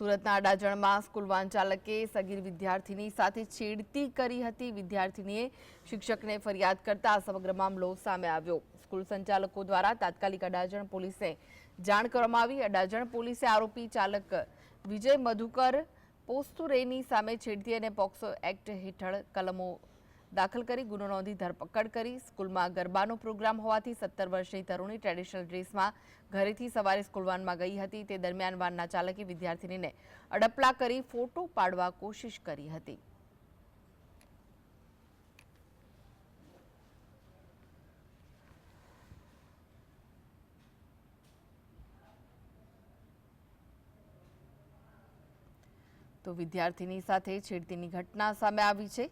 સુરતના અડાજણમાં school van ચાલકે સગીર વિદ્યાર્થીની સાથે છેડતી કરી હતી. વિદ્યાર્થીનીએ શિક્ષકને ફરિયાદ કરતા આ સમગ્ર મામલો સામે આવ્યો. સ્કૂલ સંચાલકો દ્વારા તાત્કાલિક અડાજણ પોલીસે જાણ કરવામાં આવી. અડાજણ પોલીસે આરોપી ચાલક વિજય મધુકર પોસ્તુરેની સામે છેડતી અને પોક્સો એક્ટ હેઠળ કલમો દાખલ કરી ગુનો નોંધી ધરપકડ કરી. સ્કૂલમાં ગરબાનો પ્રોગ્રામ હોવાથી સત્તર વર્ષની તરુણી ટ્રેડિશનલ ડ્રેસમાં ઘરેથી સવારે સ્કૂલ વાનમાં ગઈ હતી. તે દરમિયાન વાનના ચાલકે વિદ્યાર્થીનીને અડપલા કરી ફોટો પાડવા કોશિશ કરી હતી. તો વિદ્યાર્થીની સાથે છેડતીની ઘટના સામે આવી છે.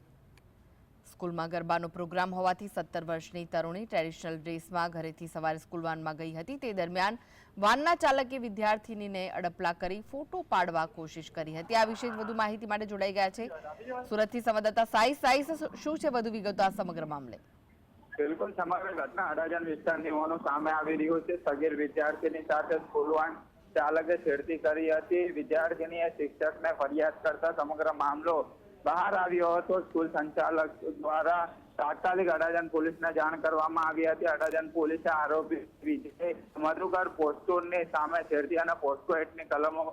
સ્કૂલમાં ગરબાનો પ્રોગ્રામ હોવાથી સત્તર વર્ષની તરુણી ટ્રેડિશનલ ડ્રેસમાં ઘરેથી સવારે સ્કૂલ વાનમાં ગઈ હતી. તે દરમિયાન વાનના ચાલકે વિદ્યાર્થીનીને અડપલા કરી ફોટો પાડવા કોશિશ કરી હતી. આ વિશે વધુ માહિતી માટે જોડાઈ ગયા છે સુરતથી સંવાદદાતા સાઈ. સાઈ શું છે વધુ વિગતો આ સમગ્ર મામલે? બિલકુલ, સમગ્ર ઘટના અડાજણ વિસ્તારની હોવાનું સામે આવી રહ્યું છે. સગીર વિદ્યાર્થીની સાથે સ્કૂલ વાન ચાલકે છેડતી કરી હતી. વિદ્યાર્થીનીએ શિક્ષકને ફરિયાદ કરતા સમગ્ર મામલો બહાર આવ્યો હતો સ્કૂલ સંચાલક દ્વારા. તાત્કાલિક અડાજણ પોલીસને જાણ કરવામાં આવી હતી. અડાજણ પોલીસે આરોપી વિજય મધુકર પોસ્ટોની સામે છેડતી અને પોસ્ટો એક્ટની કલમો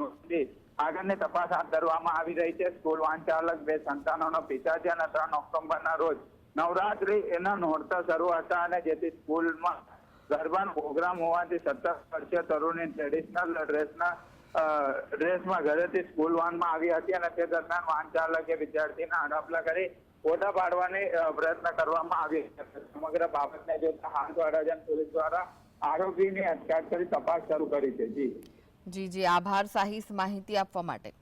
નોંધી આગળની તપાસ હાથ ધરવામાં આવી રહી છે. સ્કૂલ વાંચાલક બે સંતાનોનો પિતા છે અને ત્રણ ઓક્ટોબરના રોજ નવરાત્રી એના નોરતા શરૂ હતા અને જેથી સ્કૂલમાં ગરબાનો પ્રોગ્રામ હોવાથી સત્તર વર્ષીય તરુણી ટ્રેડિશનલ ડ્રેસના ડ્રેસમાં ઘરેથી સ્કૂલ વાનમાં આવી હતી અને તે દરમિયાન વાહન ચાલકે વિદ્યાર્થીના અડપલા કરી ફોટા પાડવાની પ્રયત્ન કરવામાં આવી સમગ્ર બાબતને જોતા હાલ અડાજણ પોલીસ દ્વારા આરોપીની અટકાયત કરી તપાસ શરૂ કરી છે. જી. જી જી. આભાર, સાહિસ માહિતી આપવા માટે.